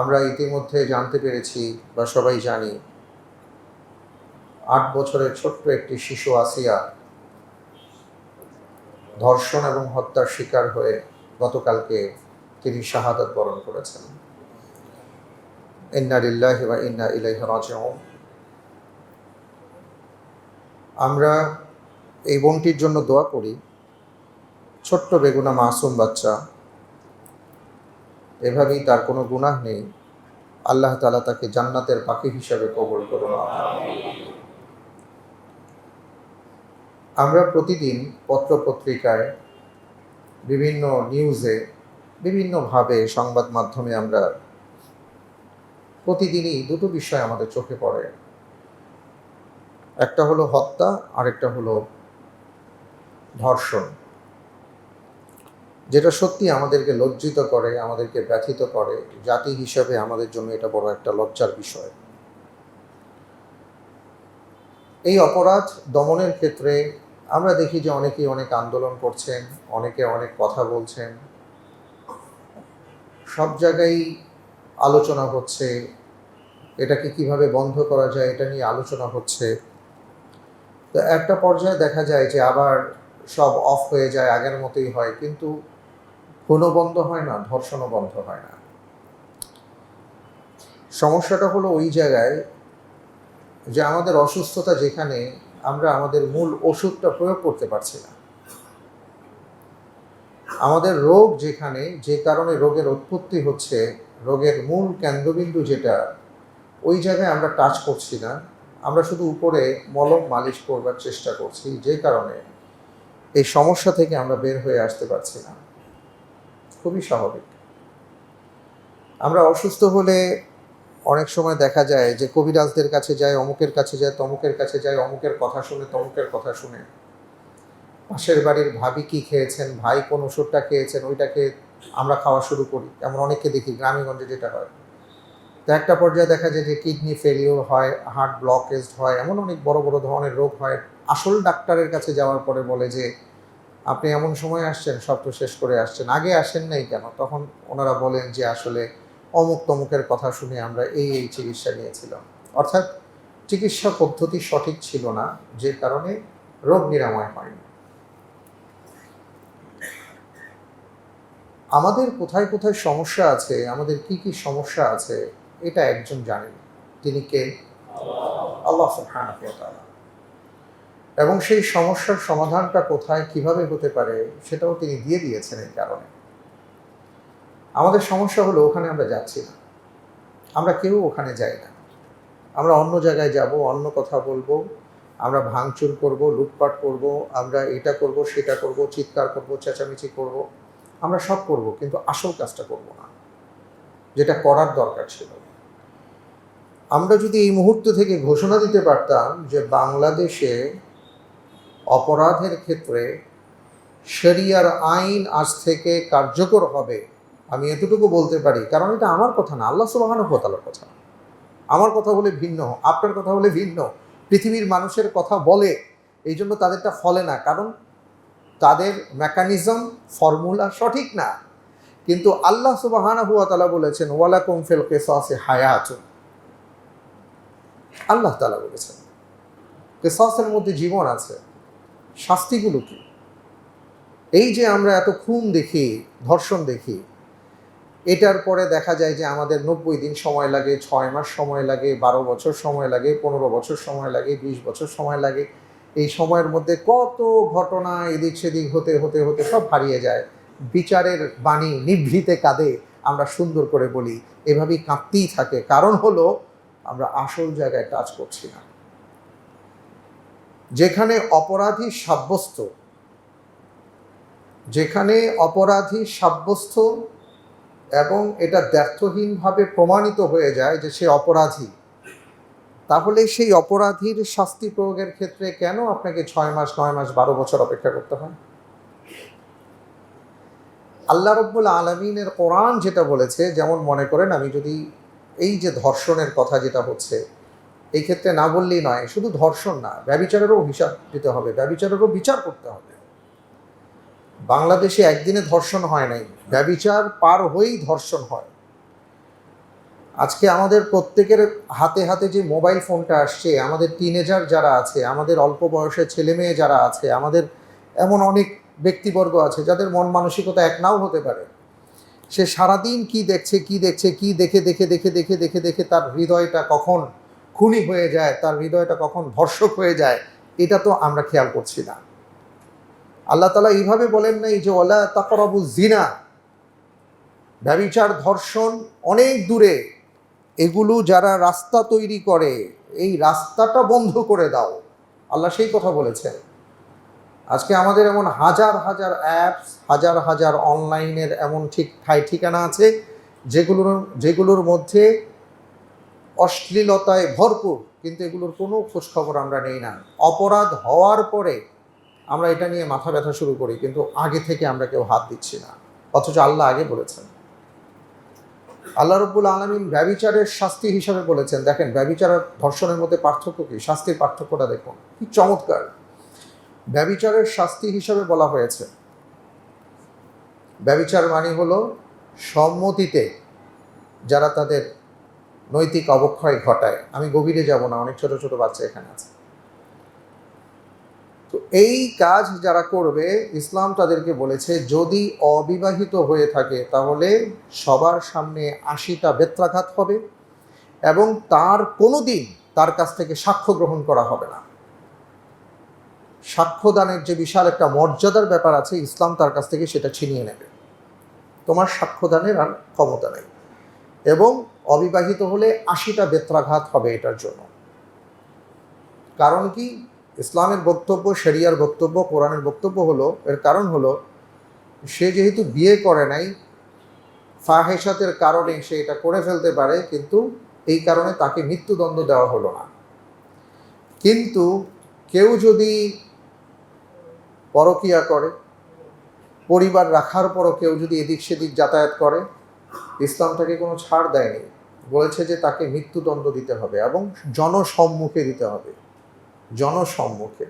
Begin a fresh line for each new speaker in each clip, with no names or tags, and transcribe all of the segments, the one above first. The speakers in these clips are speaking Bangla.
আমরা ইতিমধ্যে জানতে পেরেছি বা সবাই জানি, আট বছরের ছোট্ট একটি শিশু আসিয়া ধর্ষণ এবং হত্যার শিকার হয়ে গতকালকে তিনি শাহাদাত বরণ করেছেন। ইন্না লিল্লাহি ওয়া ইন্না ইলাইহি আমরা এই বোনটির জন্য দোয়া করি, ছোট্ট বেগুনা মাসুম বাচ্চা এভাবেই তার কোনো গুনাহ নেই। আল্লাহ তালা তাকে জান্নাতের পাখি হিসাবে কবল করুন। আমরা প্রতিদিন পত্রপত্রিকায়, বিভিন্ন নিউজে, বিভিন্নভাবে সংবাদ মাধ্যমে আমরা প্রতিদিনই দুটো বিষয় আমাদের চোখে পড়ে। একটা হলো হত্যা, আরেকটা হলো ধর্ষণ। যেটা সত্যি আমাদেরকে লজ্জিত করে, আমাদেরকে ব্যথিত করে, জাতি হিসেবে আমাদের জন্য এটা বড় একটা লজ্জার বিষয়। এই অপরাধ দমনের ক্ষেত্রে আমরা দেখি যে অনেকেই অনেক আন্দোলন করছেন, অনেকে অনেক কথা বলছেন। সব জায়গায় আলোচনা হচ্ছে, এটাকে কীভাবে বন্ধ করা যায়, এটা নিয়ে আলোচনা হচ্ছে। তো একটা পর্যায়ে দেখা যায় যে আবার সব অফ হয়ে যায়, আগের মতোই হয়। কিন্তু খুনও বন্ধ হয় না, ধর্ষণও বন্ধ হয় না। সমস্যাটা হলো ওই জায়গায় যে আমাদের অসুস্থতা যেখানে আমরা আমাদের মূল ওষুধটা প্রয়োগ করতে পারছি না। আমাদের রোগ যেখানে, যে কারণে রোগের উৎপত্তি হচ্ছে, রোগের মূল কেন্দ্রবিন্দু যেটা, ওই জায়গায় আমরা টাচ করছি না। আমরা শুধু উপরে মলম মালিশ করবার চেষ্টা করছি, যে কারণে এই সমস্যা থেকে আমরা বের হয়ে আসতে পারছি না। খুবই স্বাভাবিক। আমরা অসুস্থ হলে অনেক সময় দেখা যায় যে কবিরাজদের কাছে যায়, অমুকের কাছে যায়, তমুকের কাছে যায়, অমুকের কথা শুনে, তমুকের কথা শুনে। পাশের বাড়ির ভাবি কি খেয়েছেন, ভাই কোন ওষুধটা খেয়েছেন, ওইটাকে আমরা খাওয়া শুরু করি। এমন অনেককে দেখি গ্রামেগঞ্জে যেটা হয়। তো একটা পর্যায়ে দেখা যায় যে কিডনি ফেলিওর হয় হার্ট ব্লকেজ হয়, এমন অনেক বড় বড় ধরনের রোগ হয়। আসল ডাক্তারের কাছে যাওয়ার পরে বলে যে আপনি এমন সময় আসছেন, সব তো শেষ করে আসছেন, আগে আসেন নাই কেন? তখন ওনারা বলেন যে আসলে অমুক তমুকের কথা শুনে আমরা এই এই চিকিৎসা নিয়েছিলাম। অর্থাৎ চিকিৎসা পদ্ধতি সঠিক ছিল না, যে কারণে রোগ নিরাময় হয়নি। আমাদের কোথায় কোথায় সমস্যা আছে, আমাদের কি কি সমস্যা আছে, এটা একজন জানেন। তিনি কে? আল্লাহ। তাআলা। এবং সেই সমস্যার সমাধানটা কোথায়, কীভাবে হতে পারে, সেটাও তিনি দিয়ে দিয়েছেন এই কারণে। আমাদের সমস্যা হলো, ওখানে আমরা যাচ্ছি না। আমরা কেউ ওখানে যাই না। আমরা অন্য জায়গায় যাব, অন্য কথা বলব, আমরা ভাঙচুর করব, লুটপাট করব, আমরা এটা করব, সেটা করব, চিৎকার করব, চেঁচামেচি করব, আমরা সব করব, কিন্তু আসল কাজটা করব না, যেটা করার দরকার ছিল। আমরা যদি এই মুহূর্ত থেকে ঘোষণা দিতে পারতাম যে বাংলাদেশে অপরাধের ক্ষেত্রে শরিয়ার আইন আজ থেকে কার্যকর হবে। আমি এতটুকু বলতে পারি, কারণ এটা আমার কথা না, আল্লাহ সুবাহানুর কথা। আমার কথা বলে ভিন্ন, আপনার কথা বলে ভিন্ন। পৃথিবীর মানুষের কথা বলে এই জন্য তাদেরটা ফলে না, কারণ তাদের মেকানিজম ফর্মুলা সঠিক না। কিন্তু আল্লাহ সুবাহানা হুয়া তালা বলেছেন ওয়ালা কুমফেল কেসে হায়া আচুন আল্লাহ তালা বলেছেন। কেসের মধ্যে জীবন আছে। শাস্তিগুলো কি? এই যে আমরা এত খুন দেখি, ধর্ষণ দেখি, এটার পরে দেখা যায় যে আমাদের নব্বই দিন সময় লাগে, ছয় মাস সময় লাগে, বারো বছর সময় লাগে, পনেরো বছর সময় লাগে, বিশ বছর সময় লাগে। এই সময়ের মধ্যে কত ঘটনা এদিক সেদিক হতে হতে হতে সব হারিয়ে যায়। বিচারের বাণী নিভৃতে কাঁদে, আমরা সুন্দর করে বলি। এভাবেই কাঁদতেই থাকে। কারণ হলো, আমরা আসল জায়গায় টাচ করছি না। যেখানে অপরাধী সাব্যস্ত। যেখানে অপরাধী সাব্যস্ত এবং এটা ব্যর্থহীনভাবে প্রমাণিত হয়ে যায় যে সে অপরাধী। তাহলে সেই অপরাধীর শাস্তি প্রয়োগের ক্ষেত্রে কেন আপনাকে ছয় মাস, নয় মাস, বারো বছর অপেক্ষা করতে হয়? আল্লাহ রব্বুল আলমিনের কোরআন যেটা বলেছে, যেমন মনে করেন, আমি যদি এই যে ধর্ষণের কথা যেটা হচ্ছে এই ক্ষেত্রে না বললেই নয়, শুধু ধর্ষণ না, ব্যবিচারেরও হিসাব দিতে হবে, ব্যবিচারেরও বিচার করতে হবে। বাংলাদেশে একদিনে ধর্ষণ হয় নাই, ব্যবিচার পার হয়েই ধর্ষণ হয়। আজকে আমাদের প্রত্যেকের হাতে হাতে যে মোবাইল ফোনটা আসছে, আমাদের টিনেজার যারা আছে, আমাদের অল্প বয়সের ছেলে মেয়ে যারা আছে, আমাদের এমন অনেক ব্যক্তিবর্গ আছে, যাদের মন মানসিকতা এক নাও হতে পারে। সে সারাদিন কি দেখছে কি দেখছে, কি দেখে দেখে দেখে দেখে দেখে দেখে তার হৃদয়টা কখন খুনি হয়ে যায়, তার হৃদয়টা কখন ধর্ষক হয়ে যায়, এটা তো আমরা খেয়াল করছি না। আল্লাহ তালা এইভাবে বলেন নাই যে ওলা তাকরাবু জিনা ব্যবিচার, ধর্ষণ অনেক দূরে। এগুলো যারা রাস্তা তৈরি করে, এই রাস্তাটা বন্ধ করে দাও। আল্লাহ সেই কথা বলেছেন। আজকে আমাদের এমন হাজার হাজার অ্যাপস, হাজার হাজার অনলাইনের এমন ঠিক, ঠাই ঠিকানা আছে, যেগুলোর যেগুলোর মধ্যে অশ্লীলতায় ভরপুর, কিন্তু এগুলোর কোনো খোঁজখবর আমরা নেই না। অপরাধ হওয়ার পরে আমরা এটা নিয়ে মাথা ব্যথা শুরু করি, কিন্তু আগে থেকে আমরা কেউ হাত দিচ্ছি না। অথচ আল্লাহ আগে বলেছেন। আল্লাহ রব্বুল আলমিন ব্যবিচারের শাস্তি হিসাবে বলেছেন। দেখেন, ব্যবিচার ধর্ষণের মধ্যে পার্থক্য কি? শাস্তির পার্থক্যটা দেখুন, কি চমৎকার। ব্যবিচারের শাস্তি হিসাবে বলা হয়েছে। ব্যবিচার মানে হলো সম্মতিতে যারা তাদের নৈতিক অবক্ষয় ঘটায়। আমি গভীরে যাব না, অনেক ছোট ছোট বাচ্চা এখানে আছে। তো এই কাজ যারা করবে, ইসলাম তাদেরকে বলেছে, যদি অবিবাহিত হয়ে থাকে, তাহলে সবার সামনে আশিটা বেত্রাঘাত হবে এবং তার কোনো দিন তার কাছ থেকে সাক্ষ্য গ্রহণ করা হবে না। সাক্ষ্যদানের যে বিশাল একটা মর্যাদার ব্যাপার আছে, ইসলাম তার কাছ থেকে সেটা ছিনিয়ে নেবে। তোমার সাক্ষ্যদানের আর ক্ষমতা নেই। এবং অবিবাহিত হলে আশিটা বেত্রাঘাত হবে এটার জন্য। কারণ কি? ইসলামের বক্তব্য, শরিয়ার বক্তব্য, কোরআনের বক্তব্য হলো, এর কারণ হলো, সে যেহেতু বিয়ে করে নাই ফাহেসাতের কারণে সে এটা করে ফেলতে পারে, কিন্তু এই কারণে তাকে মৃত্যুদণ্ড দেওয়া হলো না। কিন্তু কেউ যদি পরকিয়া করে, পরিবার রাখার পরও কেউ যদি এদিক সেদিক যাতায়াত করে ইসলাম তাকে কোনো ছাড় দেয়নি। বলেছে যে তাকে মৃত্যুদণ্ড দিতে হবে এবং জনসম্মুখে দিতে হবে। জনসম্মুখে।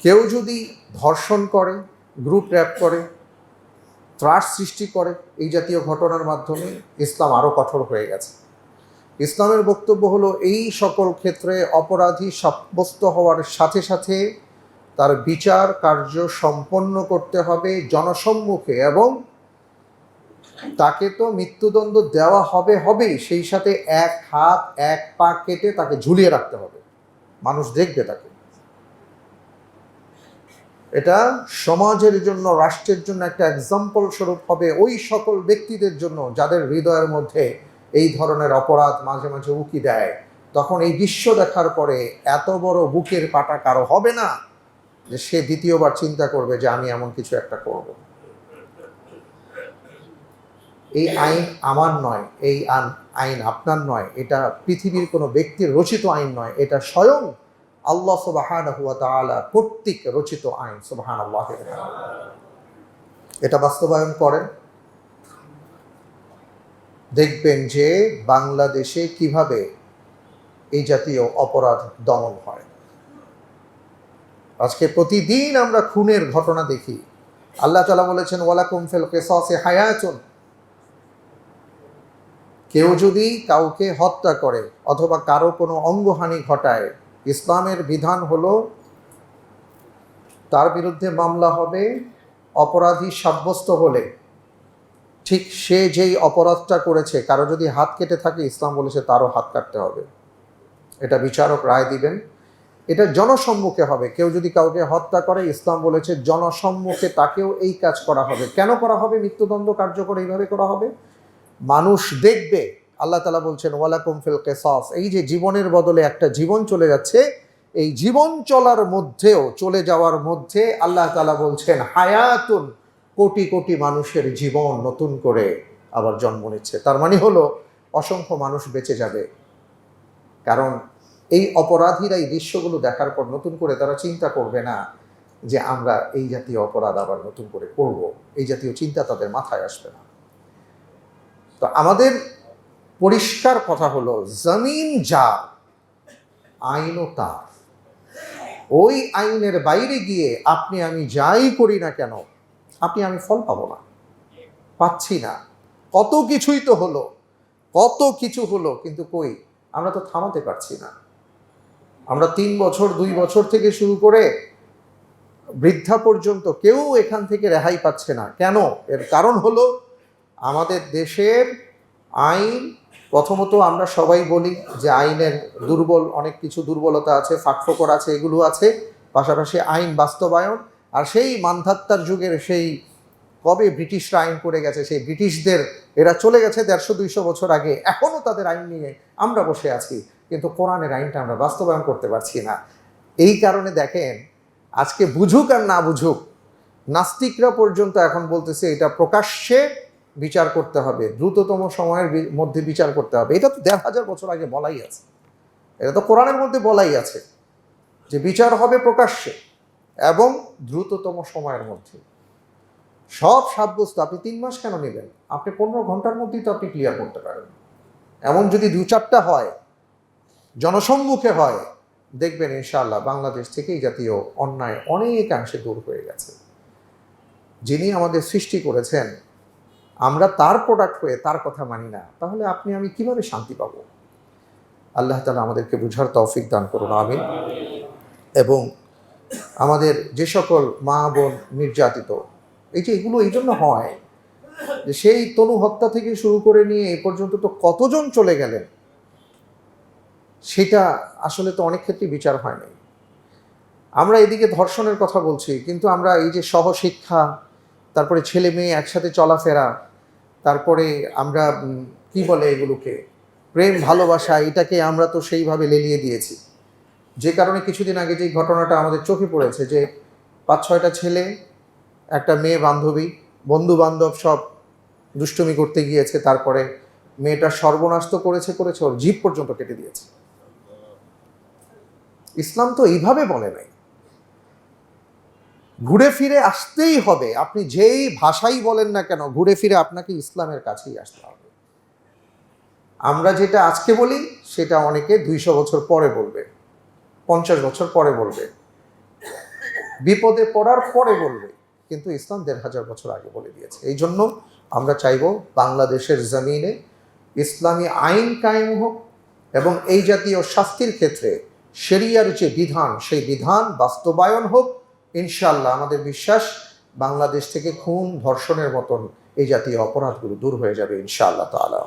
কেউ যদি ধর্ষণ করে, গ্রুপ র্যাপ করে, ত্রাস সৃষ্টি করে, এই জাতীয় ঘটনার মাধ্যমে ইসলাম আরও কঠোর হয়ে গেছে। ইসলামের বক্তব্য হলো, এই সকল ক্ষেত্রে অপরাধী সাব্যস্ত হওয়ার সাথে সাথে তার বিচার কার্য সম্পন্ন করতে হবে জনসম্মুখে এবং তাকে তো মৃত্যুদণ্ড দেওয়া হবে, হবেই। সেই সাথে এক হাত, এক পা কেটে তাকে ঝুলিয়ে রাখতে হবে। মানুষ দেখবে তাকে। এটা সমাজের জন্য, রাষ্ট্রের জন্য একটা এক্সাম্পল স্বরূপ হবে ওই সকল ব্যক্তিদের জন্য যাদের হৃদয়ের মধ্যে এই ধরনের অপরাধ মাঝে মাঝে উকি দেয়। তখন এই দৃশ্য দেখার পরে এত বড় বুকের পাটা কারও হবে না যে সে দ্বিতীয়বার চিন্তা করবে যে আমি এমন কিছু একটা করব। এই আইন আমার নয়, এই আইন আইন আপনার নয়, এটা পৃথিবীর কোনো ব্যক্তির রচিত আইন নয়, এটা স্বয়ং আল্লাহ সুবাহান হুয়া তাআলা কর্তৃক রচিত আইন সুবাহান আল্লাহ এটা বাস্তবায়ন করেন। দেখবেন যে বাংলাদেশে কীভাবে এই জাতীয় অপরাধ দমন হয়। আজকে প্রতিদিন আমরা খুনের ঘটনা দেখি। আল্লাহ তালা বলেছেন, ওয়ালাকুম ফেল কেসে হায়াচুন কেউ যদি কাউকে হত্যা করে অথবা কারও কোনো অঙ্গহানি ঘটায়, ইসলামের বিধান হলো তার বিরুদ্ধে মামলা হবে, অপরাধী সাব্যস্ত হলে। ঠিক সে যেই অপরাধটা করেছে, কারও যদি হাত কেটে থাকে, ইসলাম বলেছে তারও হাত কাটতে হবে। এটা বিচারক রায় দিবেন। এটা জনসম্মুখে হবে। কেউ যদি কাউকে হত্যা করে, ইসলাম বলেছে জনসম্মুখে তাকেও এই কাজ করা হবে। কেন করা হবে? মৃত্যুদণ্ড কার্যকর এইভাবে করা হবে? মানুষ দেখবে, আল্লাহ তালা বলছেন, ওয়ালাকুম ফিল কেসস। এই যে জীবনের বদলে একটা জীবন চলে যাচ্ছে, এই জীবন চলার মধ্যেও, চলে যাওয়ার মধ্যে আল্লাহ তালা বলছেন, হায়াতুন কোটি কোটি মানুষের জীবন নতুন করে আবার জন্ম নিচ্ছে। তার মানে হলো, অসংখ্য মানুষ বেঁচে যাবে। কারণ এই অপরাধীরা এই দৃশ্যগুলো দেখার পর নতুন করে তারা চিন্তা করবে না যে আমরা এই জাতীয় অপরাধ আবার নতুন করে করব। এই জাতীয় চিন্তা তাদের মাথায় আসবে না। তো আমাদের পরিষ্কার কথা হলো, জমিন যা আইনও তার ওই আইনের বাইরে গিয়ে আপনি আমি যাই করি না কেন, আপনি আমি ফল পাবো না, পাচ্ছি না। কত কিছুই তো হলো, কত কিছু হলো, কিন্তু কই, আমরা তো থামাতে পারছি না। আমরা তিন বছর, দুই বছর থেকে শুরু করে বৃদ্ধা পর্যন্ত কেউ এখান থেকে রেহাই পাচ্ছে না। কেন? এর কারণ হলো আমাদের দেশের আইন, প্রথমত আমরা সবাই বলি যে আইনের দুর্বল, অনেক কিছু দুর্বলতা আছে, ফাঁকফোকর আছে, এগুলো আছে, পাশাপাশি আইন বাস্তবায়ন। আর সেই মান্ধাত্তার যুগের সেই কবে ব্রিটিশরা আইন করে গেছে, সেই ব্রিটিশদের, এরা চলে গেছে দেড়শো, দুইশো বছর আগে। এখনও তাদের আইন নিয়ে আমরা বসে আছি, কিন্তু কোরআনের আইনটা আমরা বাস্তবায়ন করতে পারছি না। এই কারণে দেখেন, আজকে বুঝুক আর না বুঝুক, নাস্তিকরা পর্যন্ত এখন বলতেছে এটা প্রকাশ্যে বিচার করতে হবে, দ্রুততম সময়ের মধ্যে বিচার করতে হবে। এটা তো দেড় হাজার বছর আগে বলাই আছে। এটা তো কোরআনের মধ্যে বলাই আছে যে বিচার হবে প্রকাশ্যে এবং দ্রুততম সময়ের মধ্যে। সব সাব্যস্ত আপনি তিন মাস কেন নেবেন আপনি পনেরো ঘণ্টার মধ্যেই তো আপনি ক্লিয়ার করতে পারেন এমন যদি দু চারটা হয়, জনসম্মুখে হয়, দেখবেন ইনশাআল্লাহ বাংলাদেশ থেকেই জাতীয় অন্যায় অনেকাংশে দূর হয়ে গেছে। যিনি আমাদের সৃষ্টি করেছেন আমরা তার প্রোডাক্ট হয়ে তার কথা মানি না, তাহলে আপনি আমি কীভাবে শান্তি পাবো? আল্লাহ তালা আমাদেরকে বুঝার তৌফিক দান করুন, আমিন। এবং আমাদের যে সকল মা, বোন নির্যাতিত, এই যে এগুলো এই জন্য হয় যে সেই তনু হত্যা থেকে শুরু করে নিয়ে এ পর্যন্ত তো কতজন চলে গেলেন, সেটা আসলে তো অনেক ক্ষেত্রে বিচার হয় নাই। আমরা এদিকে ধর্ষণের কথা বলছি, কিন্তু আমরা এই যে সহশিক্ষা তারপরে ছেলে মেয়ে একসাথে চলাফেরা, তারপরে আমরা কি বলে এগুলোকে? প্রেম, ভালোবাসা, এটাকে আমরা তো সেইভাবে লেলিয়ে দিয়েছি। যে কারণে কিছুদিন আগে যে ঘটনাটা আমাদের চোখে পড়েছে যে পাঁচ, ছয়টা ছেলে, একটা মেয়ে বান্ধবী বন্ধু বান্ধব সব দুষ্টুমি করতে গিয়েছে, তারপরে মেয়েটা সর্বনাশ তো করেছে করেছে, ওর জীব পর্যন্ত কেটে দিয়েছে। ইসলাম তো এইভাবে বলে নাই। ঘুরে ফিরে আসতেই হবে। আপনি যেই ভাষাই বলেন না কেন, ঘুরে ফিরে আপনাকে ইসলামের কাছেই আসতে হবে। আমরা যেটা আজকে বলি, সেটা অনেকে দুইশো বছর পরে বলবে, পঞ্চাশ বছর পরে বলবে, বিপদে পড়ার পরে বলবে, কিন্তু ইসলাম দেড় হাজার বছর আগে বলে দিয়েছে। এই জন্য আমরা চাইব বাংলাদেশের জমিনে ইসলামী আইন কায়েম হোক এবং এই জাতীয় শাস্তির ক্ষেত্রে শরিয়ার যে বিধান, সেই বিধান বাস্তবায়ন হোক ইনশাল্লাহ আমাদের বিশ্বাস, বাংলাদেশ থেকে খুন ধর্ষণের মতন এই জাতীয় অপরাধগুলো দূর হয়ে যাবে ইনশাআল্লাহ তাআলা।